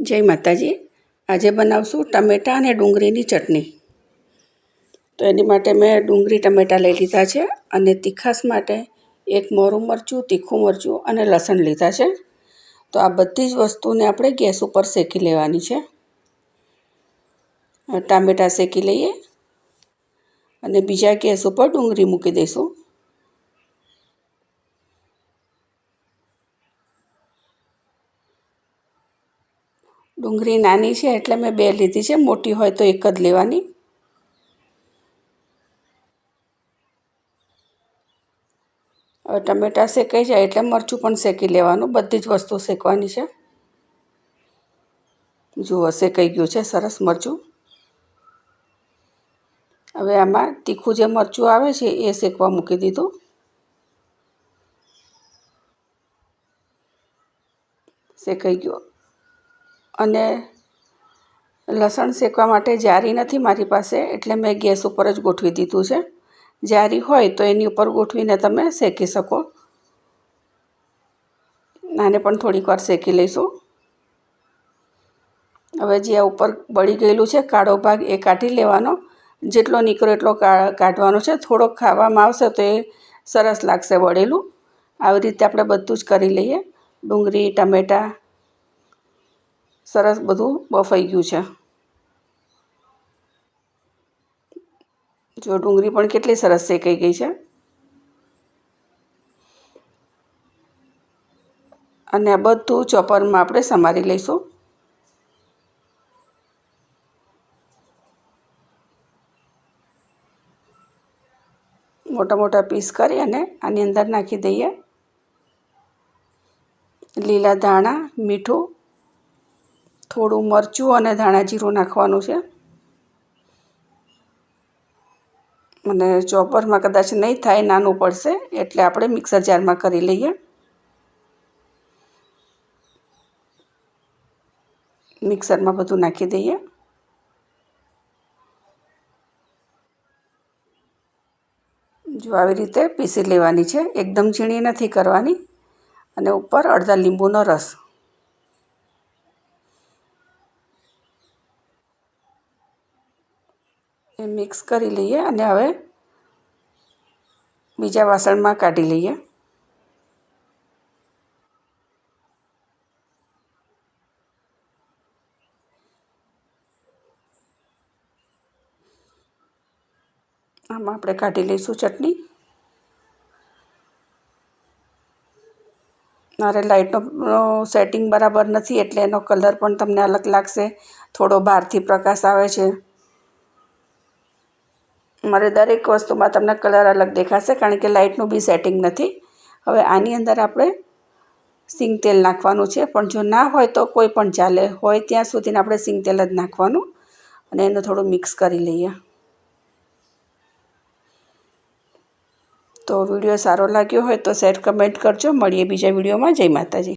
જય માતાજી. આજે બનાવશું ટમેટાં અને ડુંગળીની ચટણી. તો એની માટે મેં ડુંગળી, ટમેટાં લઈ લીધા છે અને તીખાસ માટે એક મોરું મરચું, તીખું મરચું અને લસણ લીધા છે. તો આ બધી જ વસ્તુને આપણે ગેસ ઉપર શેકી લેવાની છે. ટામેટાં શેકી લઈએ અને બીજા ગેસ ઉપર ડુંગળી મૂકી દઈશું. ડુંગળી નાની છે એટલે મેં બે લીધી છે, મોટી હોય તો એક જ લેવાની. હવે ટમેટાં શેકાઈ જાય એટલે મરચું પણ શેકી લેવાનું, બધી જ વસ્તુ શેકવાની છે. જુઓ, શેકાઈ ગયું છે સરસ મરચું. હવે આમાં તીખું જે મરચું આવે છે એ શેકવા મૂકી દીધું. શેકાઈ ગયું. અને લસણ શેકવા માટે જારી નથી મારી પાસે, એટલે મેં ગેસ ઉપર જ ગોઠવી દીધું છે. જારી હોય તો એની ઉપર ગોઠવીને તમે શેકી શકો. આને પણ થોડીક વાર શેકી લઈશું. હવે જે આ ઉપર બળી ગયેલું છે, કાળો ભાગ એ કાઢી લેવાનો. જેટલો નીકળો એટલો કાઢવાનો છે. થોડોક ખાવામાં આવશે તો એ સરસ લાગશે વળેલું. આવી રીતે આપણે બધું જ કરી લઈએ. ડુંગળી, ટમેટાં સરસ બધું બફાઈ ગયું છે. જો ડુંગળી પણ કેટલી સરસ શેકાઈ ગઈ છે. અને આ બધું ચોપરમાં આપણે સમારી લઈશું. મોટા મોટા પીસ કરી અને આની અંદર નાખી દઈએ. લીલા ધાણા, મીઠું થોડું મરચું અને ધાણા જીરું નાખવાનું છે. અને ચોપરમાં કદાચ નહીં થાય, નાનું પડશે, એટલે આપણે મિક્સર જારમાં કરી લઈએ. મિક્સરમાં બધું નાખી દઈએ. જો આવી રીતે પીસી લેવાની છે, એકદમ ઝીણી નથી કરવાની. અને ઉપર અડધા લીંબુનો રસ. એ મિક્સ કરી લઈએ અને હવે બીજા વાસણમાં કાઢી લઈએ. આમાં આપણે કાઢી લઈશું ચટણી. મારે લાઇટનો સેટિંગ બરાબર નથી એટલે એનો કલર પણ તમને અલગ લાગશે. થોડો બહારથી પ્રકાશ આવે છે. મારે દરેક વસ્તુમાં તમને કલર અલગ દેખાશે કારણ કે લાઇટનું બી સેટિંગ નથી. હવે આની અંદર આપણે સિંગ તેલ નાખવાનું છે. પણ જો ના હોય તો કોઈ પણ ચાલે. હોય ત્યાં સુધીને આપણે સિંગ તેલ જ નાખવાનું અને એનું થોડું મિક્સ કરી લઈએ. તો વીડિયો સારો લાગ્યો હોય તો શેર કમેન્ટ કરજો. મળીએ બીજા વિડીયોમાં. જય માતાજી.